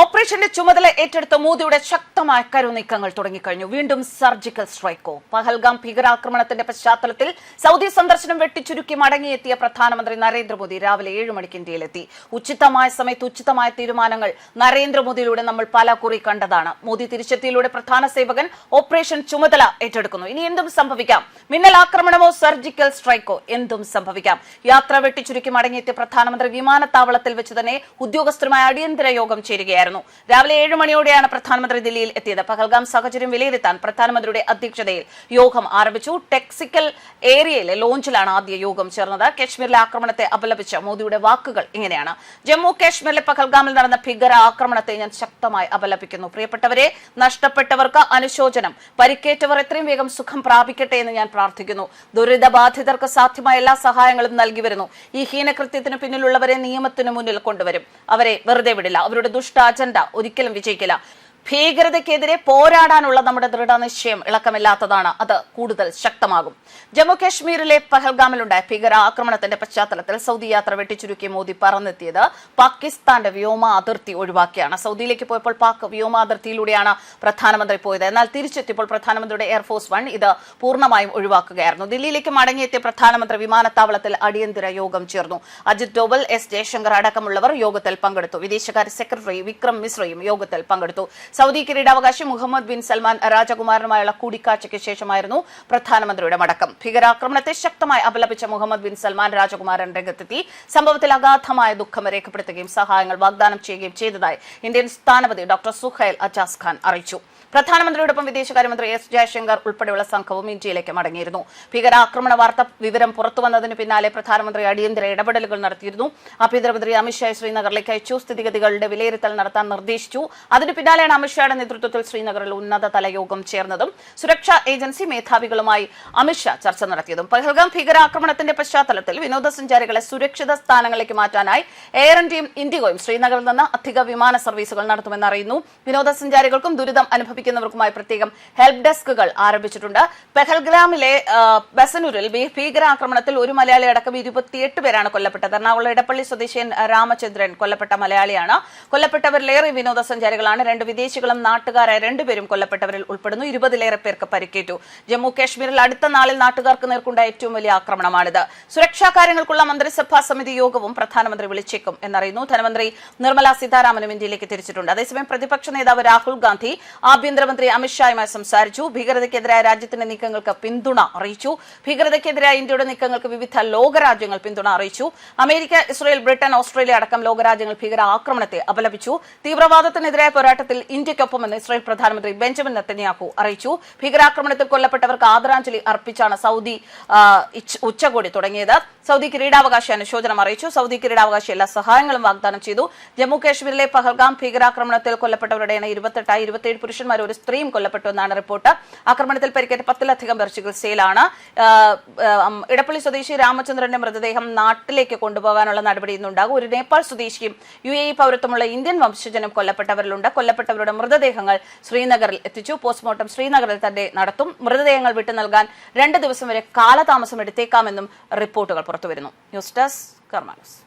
ഓപ്പറേഷന്റെ ചുമതല ഏറ്റെടുത്ത മോദിയുടെ ശക്തമായ കരുനീക്കങ്ങൾ തുടങ്ങിക്കഴിഞ്ഞു. വീണ്ടും സർജിക്കൽ സ്ട്രൈക്കോ. പഹൽഗാം ഭീകരാക്രമണത്തിന്റെ പശ്ചാത്തലത്തിൽ സൗദി സന്ദർശനം വെട്ടിച്ചുരുക്കി മടങ്ങിയെത്തിയ പ്രധാനമന്ത്രി നരേന്ദ്രമോദി രാവിലെ ഏഴ് മണിക്ക് ഇന്ത്യയിലെത്തി. ഉചിതമായ സമയത്ത് ഉചിതമായ തീരുമാനങ്ങൾ നരേന്ദ്രമോദിയിലൂടെ നമ്മൾ പല കുറി കണ്ടതാണ്. മോദി തിരിച്ചെത്തിയിലൂടെ പ്രധാന സേവകൻ ഓപ്പറേഷൻ ചുമതല ഏറ്റെടുക്കുന്നു. ഇനി എന്തും സംഭവിക്കാം. മിന്നൽ ആക്രമണമോ സർജിക്കൽ സ്ട്രൈക്കോ? എന്തും സംഭവിക്കാം. യാത്ര വെട്ടിച്ചുരുക്കി മടങ്ങിയെത്തിയ പ്രധാനമന്ത്രി വിമാനത്താവളത്തിൽ വെച്ച് തന്നെ ഉദ്യോഗസ്ഥരുമായി അടിയന്തര യോഗം ചേരുകയായിരുന്നു. രാവിലെ ഏഴ് മണിയോടെയാണ് പ്രധാനമന്ത്രി ദില്ലിയിൽ എത്തിയത്. പഹൽഗാം സാഹചര്യം വിലയിരുത്താൻ പ്രധാനമന്ത്രിയുടെ അധ്യക്ഷതയിൽ യോഗം ആരംഭിച്ചു. ടെക്സിക്കൽ ഏരിയയിലെ ലോഞ്ചിലാണ് ആദ്യ യോഗം ചേർന്നത്. കശ്മീരിലെ ആക്രമണത്തെ അപലപിച്ച മോദിയുടെ വാക്കുകൾ ഇങ്ങനെയാണ്. ജമ്മു കാശ്മീരിലെ പഹൽഗാമിൽ നടന്ന ഭീകര ആക്രമണത്തെ ഞാൻ ശക്തമായി അപലപിക്കുന്നു. പ്രിയപ്പെട്ടവരെ നഷ്ടപ്പെട്ടവർക്ക് അനുശോചനം പരിക്കേറ്റവർ എത്രയും വേഗം സുഖം പ്രാപിക്കട്ടെ എന്ന് ഞാൻ പ്രാർത്ഥിക്കുന്നു. ദുരിതബാധിതർക്ക് സാധ്യമായ എല്ലാ സഹായങ്ങളും നൽകി വരുന്നു. ഈ ഹീനകൃത്യത്തിന് പിന്നിലുള്ളവരെ നിയമത്തിന് മുന്നിൽ കൊണ്ടുവരും. അവരെ വെറുതെ വിടില്ല. അവരുടെ ദുഷ്ട അജണ്ട. ഒരിക്കലും വിജയിക്കില്ല. ഭീകരതയ്ക്കെതിരെ പോരാടാനുള്ള നമ്മുടെ ദൃഢനിശ്ചയം ഇളക്കമില്ലാത്തതാണ്. അത് കൂടുതൽ ശക്തമാകും. ജമ്മു കാശ്മീരിലെ പഹൽഗാമിലുണ്ടായ ഭീകര ആക്രമണത്തിന്റെ പശ്ചാത്തലത്തിൽ സൗദി യാത്ര വെട്ടിച്ചുരുക്കി മോദി പറന്നെത്തിയത് പാകിസ്ഥാന്റെ വ്യോമ അതിർത്തി ഒഴിവാക്കിയാണ്. സൗദിയിലേക്ക് പോയപ്പോൾ പാക് വ്യോമ അതിർത്തിയിലൂടെയാണ് പ്രധാനമന്ത്രി പോയത്. എന്നാൽ തിരിച്ചെത്തിയപ്പോൾ പ്രധാനമന്ത്രിയുടെ എയർഫോഴ്സ് വൺ ഇത് പൂർണമായും ഒഴിവാക്കുകയായിരുന്നു. ദില്ലിയിലേക്ക് മടങ്ങിയെത്തിയ പ്രധാനമന്ത്രി വിമാനത്താവളത്തിൽ അടിയന്തര യോഗം ചേർന്നു. അജിത് ഡോവൽ എസ് ജയശങ്കർ അടക്കമുള്ളവർ യോഗത്തിൽ പങ്കെടുത്തു. വിദേശകാര്യ സെക്രട്ടറി വിക്രം മിശ്രയും യോഗത്തിൽ പങ്കെടുത്തു. സൗദി കിരീടാവകാശി മുഹമ്മദ് ബിൻ സൽമാൻ രാജകുമാരനുമായുള്ള കൂടിക്കാഴ്ചയ്ക്ക് ശേഷമായിരുന്നു പ്രധാനമന്ത്രിയുടെ മടക്കം. ഭീകരാക്രമണത്തെ ശക്തമായി അപലപിച്ച മുഹമ്മദ് ബിൻ സൽമാൻ രാജകുമാരൻ രംഗത്തെത്തി. സംഭവത്തിൽ അഗാധമായ ദുഃഖം രേഖപ്പെടുത്തുകയും സഹായങ്ങൾ വാഗ്ദാനം ചെയ്യുകയും ചെയ്തതായി ഇന്ത്യൻ സ്ഥാനപതി ഡോക്ടർ സുഹൈൽ അജാസ് ഖാൻ അറിയിച്ചു. പ്രധാനമന്ത്രിയോടൊപ്പം വിദേശകാര്യമന്ത്രി എസ് ജയശങ്കർ ഉൾപ്പെടെയുള്ള സംഘവും ഇന്ത്യയിലേക്ക് മടങ്ങിയിരുന്നു. ഭീകരാക്രമണ വാർത്ത വിവരം പുറത്തുവന്നതിന് പിന്നാലെ പ്രധാനമന്ത്രി അടിയന്തര ഇടപെടലുകൾ നടത്തിയിരുന്നു. ആഭ്യന്തരമന്ത്രി അമിത്ഷാ ശ്രീനഗറിലേക്ക് അയച്ചു. സ്ഥിതിഗതികളുടെ വിലയിരുത്തൽ നടത്താൻ നിർദ്ദേശിച്ചു. അതിന് പിന്നാലെയാണ് അമിത്ഷായുടെ നേതൃത്വത്തിൽ ശ്രീനഗറിൽ ഉന്നതതല യോഗം ചേർന്നതും സുരക്ഷാ ഏജൻസി മേധാവികളുമായി അമിത്ഷാ ചർച്ച നടത്തിയതും. പഹൽഗാം ഭീകരാക്രമണത്തിന്റെ പശ്ചാത്തലത്തിൽ വിനോദസഞ്ചാരികളെ സുരക്ഷിത സ്ഥാനങ്ങളിലേക്ക് മാറ്റാനായി എയർ ഇന്ത്യയും ഇൻഡിഗോയും ശ്രീനഗറിൽ നിന്ന് അധിക വിമാന സർവീസുകൾ നടത്തുമെന്ന് അറിയുന്നു. വിനോദസഞ്ചാരികൾക്കും ദുരിതം അനുഭവിക്കുന്നവർക്കുമായി പ്രത്യേകം ഹെൽപ്പ് ഡെസ്കുകൾ ആരംഭിച്ചിട്ടുണ്ട്. പെഹൽഗ്രാമിലെ ബസനൂരിൽ ഭീകരാക്രമണത്തിൽ ഒരു മലയാളി അടക്കം ഇരുപത്തിയെട്ട് പേരാണ് കൊല്ലപ്പെട്ടത്. എറണാകുളം ഇടപ്പള്ളി സ്വദേശിയൻ രാമചന്ദ്രൻ കൊല്ലപ്പെട്ട മലയാളിയാണ്. കൊല്ലപ്പെട്ടവരിലേറെ വിനോദസഞ്ചാരികളാണ്. രണ്ട് വിദേശികളും നാട്ടുകാരായ രണ്ടുപേരും കൊല്ലപ്പെട്ടവരിൽ ഉൾപ്പെടുന്നു. ഇരുപതിലേറെ പേർക്ക് പരിക്കേറ്റു. ജമ്മു കാശ്മീരിൽ അടുത്ത നാളിൽ നാട്ടുകാർക്ക് നേർക്കുണ്ടായ ഏറ്റവും വലിയ ആക്രമണമാണിത്. സുരക്ഷാ കാര്യങ്ങൾക്കുള്ള മന്ത്രിസഭാ സമിതി യോഗവും പ്രധാനമന്ത്രി വിളിച്ചേക്കും എന്നറിയുന്നു. ധനമന്ത്രി നിർമ്മല സീതാരാമനും ഇന്ത്യയിലേക്ക് തിരിച്ചിട്ടുണ്ട്. അതേസമയം പ്രതിപക്ഷ നേതാവ് രാഹുൽ ഗാന്ധി ആഭ്യന്തരമന്ത്രി അമിത്ഷായുമായി സംസാരിച്ചു. ഭീകരതയ്ക്കെതിരായ രാജ്യത്തിന്റെ നീക്കങ്ങൾക്ക് പിന്തുണ അറിയിച്ചു. ഭീകരതയ്ക്കെതിരായ ഇന്ത്യയുടെ നീക്കങ്ങൾക്ക് വിവിധ ലോകരാജ്യങ്ങൾ പിന്തുണ അറിയിച്ചു. അമേരിക്ക ഇസ്രയേൽ ബ്രിട്ടൻ ഓസ്ട്രേലിയ അടക്കം ലോകരാജ്യങ്ങൾ ഭീകര ആക്രമണത്തെ അപലപിച്ചു. തീവ്രവാദത്തിനെതിരായ പോരാട്ടത്തിൽ ഇന്ത്യക്കൊപ്പമെന്ന് ഇസ്രയേൽ പ്രധാനമന്ത്രി ബെഞ്ചമിൻ നെത്തന്യാഹു അറിയിച്ചു. ഭീകരാക്രമണത്തിൽ കൊല്ലപ്പെട്ടവർക്ക് ആദരാഞ്ജലി അർപ്പിച്ചാണ് സൗദി ഉച്ചകോടി തുടങ്ങിയത്. സൗദി കിരീടാവകാശി അനുശോചനം അറിയിച്ചു. സൗദി കിരീടാവകാശി എല്ലാ സഹായങ്ങളും വാഗ്ദാനം ചെയ്തു. ജമ്മു കാശ്മീരിലെ പഹൽഗാം ഭീകരാക്രമണത്തിൽ കൊല്ലപ്പെട്ടവരുടെ എണ്ണം ഇരുപത്തെട്ടായി ഇരുപത്തിയേഴ് പുരുഷന്മാർ ഒരു സ്ത്രീയും കൊല്ലപ്പെട്ടു എന്നാണ് റിപ്പോർട്ട്. ആക്രമണത്തിൽ പരിക്കേറ്റ പത്തിലധികം പേർ ചികിത്സയിലാണ്. ഇടപ്പള്ളി സ്വദേശി രാമചന്ദ്രന്റെ മൃതദേഹം നാട്ടിലേക്ക് കൊണ്ടുപോകാനുള്ള നടപടി ഇന്നുണ്ടാകും. ഒരു നേപ്പാൾ സ്വദേശിയും യു എ പൗരത്വമുള്ള ഇന്ത്യൻ വംശജനും കൊല്ലപ്പെട്ടവരിലുണ്ട്. കൊല്ലപ്പെട്ടവരുടെ മൃതദേഹങ്ങൾ ശ്രീനഗറിൽ എത്തിച്ചു. പോസ്റ്റ്മോർട്ടം ശ്രീനഗറിൽ തന്നെ നടത്തും. മൃതദേഹങ്ങൾ വിട്ടു നൽകാൻ രണ്ട് ദിവസം വരെ കാലതാമസം എടുത്തേക്കാമെന്നും റിപ്പോർട്ടുകൾ പുറത്തുവരുന്നു. News desk കർമാനസ്.